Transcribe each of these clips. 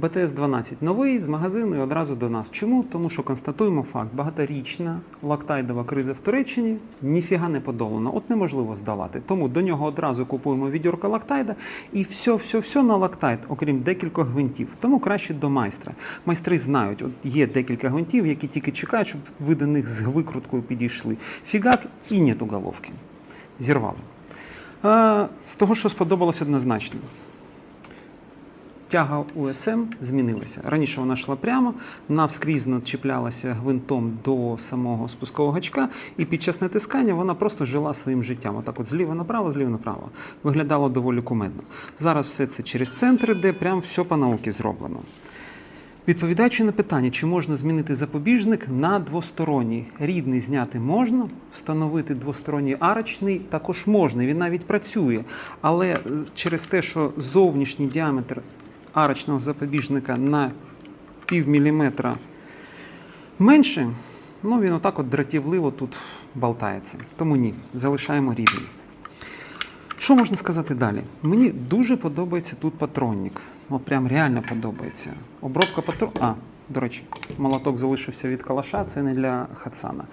БТС-12 новий з магазину і одразу до нас. Чому? Тому що констатуємо факт: багаторічна лактайдова криза в Туреччині ніфіга не подолана. От неможливо здолати. Тому до нього одразу купуємо відьорка лактайда і все, все, все на лактайд, окрім декількох гвинтів. Тому краще до майстра. Майстри знають, от є декілька гвинтів, які тільки чекають, щоб ви до них з викруткою підійшли. Фігак і нету головки. Зірвали. А, з того, що сподобалось однозначно. Тяга УСМ змінилася. Раніше вона йшла прямо, навскрізно чіплялася гвинтом до самого спускового гачка, і під час натискання вона просто жила своїм життям. Отак от зліва направо, зліва направо. Виглядало доволі кумедно. Зараз все це через центр іде, прям все по науці зроблено. Відповідаючи на питання, чи можна змінити запобіжник на двосторонній. Рідний зняти можна, встановити двосторонній арочний також можна, він навіть працює. Але через те, що зовнішній діаметр арочного запобіжника на пів міліметра менше, ну він отак от дратівливо тут болтається. Тому ні, залишаємо рідний. Що можна сказати далі? Мені дуже подобається тут патронник. От прям реально подобається. Обробка патрон. А, до речі, молоток залишився від калаша, це не для Хатсана.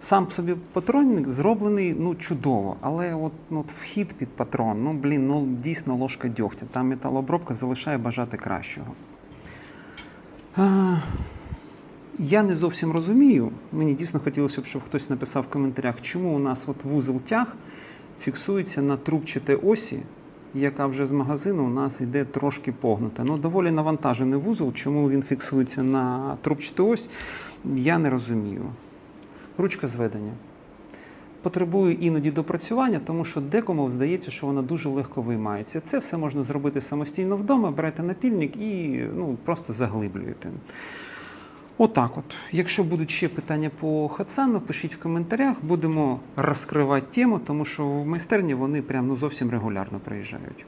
Сам собі патронник зроблений ну, чудово, але от, ну, вхід під патрон, ну блін, ну дійсно ложка дьогтя. Там металообробка залишає бажати кращого. А, я не зовсім розумію. Мені дійсно хотілося б, щоб хтось написав в коментарях, чому у нас от вузол тяг фіксується на трубчатій осі, яка вже з магазину у нас йде трошки погнута. Ну, доволі навантажений вузол, чому він фіксується на трубчату ось, я не розумію. Ручка зведення. Потребує іноді допрацювання, тому що декому здається, що вона дуже легко виймається. Це все можна зробити самостійно вдома, берете напільник і ну, просто заглиблюєте. Отак от. Якщо будуть ще питання по Хатсану, пишіть в коментарях, будемо розкривати тему, тому що в майстерні вони прям ну, зовсім регулярно приїжджають.